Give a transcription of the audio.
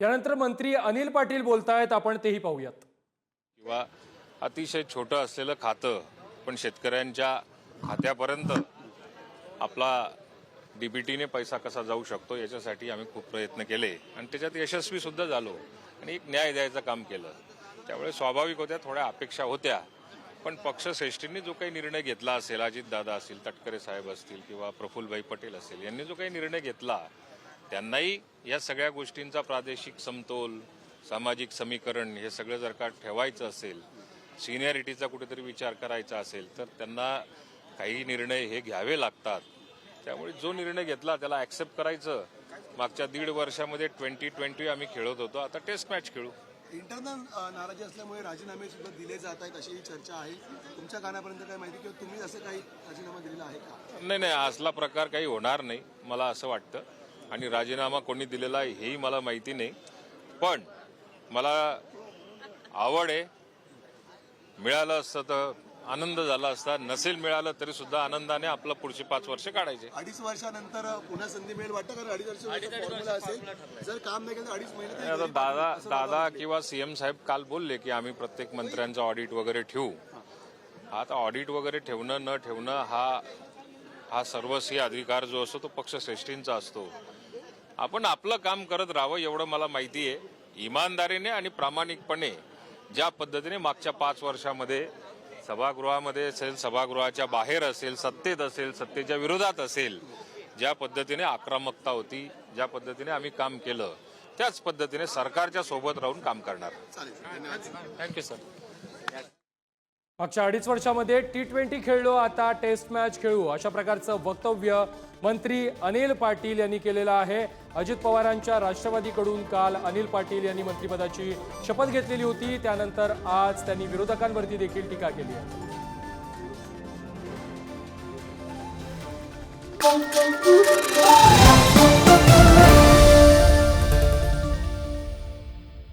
यानंतर मंत्री अनिल पाटील बोलतायत आपण तेही पाहूयात. किंवा अतिशय छोटं असलेलं खातं पण शेतकऱ्यांच्या खात्यापर्यंत आपला डीबीटीने पैसा कसा जाऊ शकतो याच्यासाठी आम्ही खूप प्रयत्न केले. आणि त्याच्यात यशस्वी सुद्धा झालो आणि एक न्याय द्यायचं काम केलं. त्यामुळे स्वाभाविक होत्या थोड्या अपेक्षा होत्या. पण पक्षश्रेष्ठींनी जो काही निर्णय घेतला असेल अजितदादा असतील तटकरे साहेब असतील किंवा प्रफुल्लभाई पटेल असेल यांनी जो काही निर्णय घेतला त्यांनाही या सगळ्या गोष्टींचा प्रादेशिक समतोल सामाजिक समीकरण हे सगळं जर का ठेवायचं असेल सिनियरिटीचा कुठेतरी विचार करायचा असेल तर त्यांना काही निर्णय हे घ्यावे लागतात. त्यामुळे जो निर्णय घेतला त्याला ऍक्सेप्ट करायचं. मागच्या दीड वर्षामध्ये ट्वेंटी ट्वेंटी आम्ही खेळत होतो. आता टेस्ट मॅच खेळू. इंटरनल नाराजी असल्यामुळे राजीनामे सुद्धा दिले जात आहेत अशी ही चर्चा आहे. तुमच्या कानापर्यंत काय माहिती किंवा तुम्ही असं काही राजीनामा दिलेला आहे का? नाही नाही असला प्रकार काही होणार नाही मला असं वाटतं. आणि राजीनामा कोणी दिलेला आहे हेही मला माहिती नाही. पण मला आवड आहे. मिळालं असतं तर आनंद झाला असता. नसेल मिळालं तरी सुद्धा आनंदाने आपलं पुढची पाच वर्ष काढायचे. अडीच वर्षानंतर पुन्हा संधी मिळेल वाटतं? कारण अडीच वर्ष असेल. जर काम नाही केलं अडीच महिने आता दादा दादा किंवा सीएम साहेब काल बोलले की आम्ही प्रत्येक मंत्र्यांचं ऑडिट वगैरे ठेवू. आता ऑडिट वगैरे ठेवणं न ठेवणं हा हा सर्वस्वी अधिकार जो असतो तो पक्षश्रेष्ठींचा असतो. आपण आपलं काम करत राहावं एवढं मला माहिती आहे. इमानदारीने आणि प्रामाणिकपणे ज्या पद्धतीने मागच्या पाच वर्षामध्ये सभागृहामध्ये असेल सभागृहाच्या बाहेर असेल सत्तेत असेल सत्तेच्या विरोधात असेल ज्या पद्धतीने आक्रमकता होती ज्या पद्धतीने आम्ही काम केलं त्याच पद्धतीने सरकारच्या सोबत राहून काम करणार. थँक्यू सर मागच्या अडीच वर्षामध्ये टी ट्वेंटी खेळलो आता टेस्ट मॅच खेळू. अशा प्रकारचं वक्तव्य मंत्री अनिल पाटील यांनी केलेलं आहे. अजित पवारांच्या राष्ट्रवादीकडून काल अनिल पाटील यांनी मंत्रिपदाची शपथ घेतलेली होती. त्यानंतर आज त्यांनी विरोधकांवरती देखील टीका केली आहे.